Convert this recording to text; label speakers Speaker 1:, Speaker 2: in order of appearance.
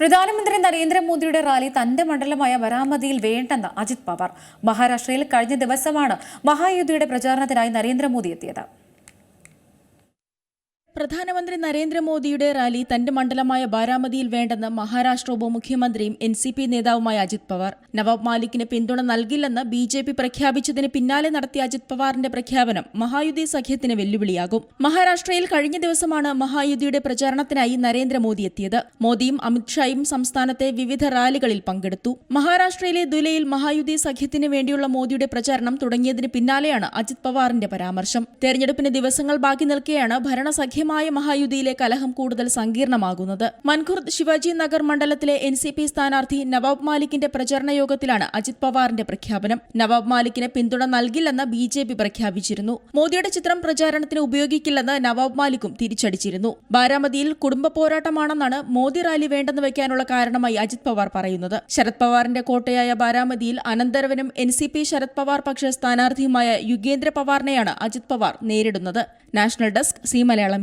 Speaker 1: പ്രധാനമന്ത്രി നരേന്ദ്രമോദിയുടെ റാലി തന്റെ മണ്ഡലമായ ബരാമതിയിൽ വേണ്ടെന്ന് അജിത് പവാർ. മഹാരാഷ്ട്രയിൽ കഴിഞ്ഞ ദിവസമാണ് മഹായുദ്ധിയുടെ പ്രചാരണത്തിനായി നരേന്ദ്രമോദി എത്തിയത്.
Speaker 2: പ്രധാനമന്ത്രി നരേന്ദ്രമോദിയുടെ റാലി തന്റെ മണ്ഡലമായ ബാരാമതിയിൽ വേണ്ടെന്ന് മഹാരാഷ്ട്ര ഉപമുഖ്യമന്ത്രിയും എൻ സി പി നേതാവുമായ അജിത് പവാർ. നവാബ് മാലിക്കിന് പിന്തുണ നൽകില്ലെന്ന് ബി ജെ പി പ്രഖ്യാപിച്ചതിന് പിന്നാലെ നടത്തിയ അജിത് പവാറിന്റെ പ്രഖ്യാപനം മഹായുതി സഖ്യത്തിന് വെല്ലുവിളിയാകും. മഹാരാഷ്ട്രയിൽ കഴിഞ്ഞ ദിവസമാണ് മഹായുതിയുടെ പ്രചാരണത്തിനായി നരേന്ദ്രമോദി എത്തിയത്. മോദിയും അമിത്ഷായും സംസ്ഥാനത്തെ വിവിധ റാലികളിൽ പങ്കെടുത്തു. മഹാരാഷ്ട്രയിലെ ദുലയിൽ മഹായുതി സഖ്യത്തിന് വേണ്ടിയുള്ള മോദിയുടെ പ്രചാരണം തുടങ്ങിയതിന് പിന്നാലെയാണ് അജിത് പവാറിന്റെ പരാമർശം. തെരഞ്ഞെടുപ്പിന് ദിവസങ്ങൾ ബാക്കി നിൽക്കെയാണ് ഭരണസഖ്യമായ മഹായുതിയിലെ കലഹം കൂടുതൽ സങ്കീർണമാകുന്നത്. മൻഖുർദ് ശിവജി നഗർ മണ്ഡലത്തിലെ എൻ സി പി സ്ഥാനാർത്ഥി നവാബ് മാലിക്കിന്റെ പ്രചരണ യോഗത്തിലാണ് അജിത് പവാറിന്റെ പ്രഖ്യാപനം. നവാബ് മാലിക്കിന് പിന്തുണ നൽകില്ലെന്ന് ബി ജെ പി പ്രഖ്യാപിച്ചിരുന്നു. മോദിയുടെ ചിത്രം പ്രചാരണത്തിന് ഉപയോഗിക്കില്ലെന്ന് നവാബ് മാലിക്കും തിരിച്ചടിച്ചിരുന്നു. ബാരാമതിയിൽ കുടുംബ പോരാട്ടമാണെന്നാണ് മോദി റാലി വേണ്ടെന്ന് വയ്ക്കാനുള്ള കാരണമായി അജിത് പവാർ പറയുന്നത്. ശരത് പവാറിന്റെ കോട്ടയായ ബാരാമതിയിൽ അനന്തരവനും N C P Sharad Pawar പക്ഷ സ്ഥാനാർത്ഥിയുമായ യുഗേന്ദ്ര പവാറിനെയാണ് അജിത് പവാർ നേരിടുന്നത്. National desk C Malayalam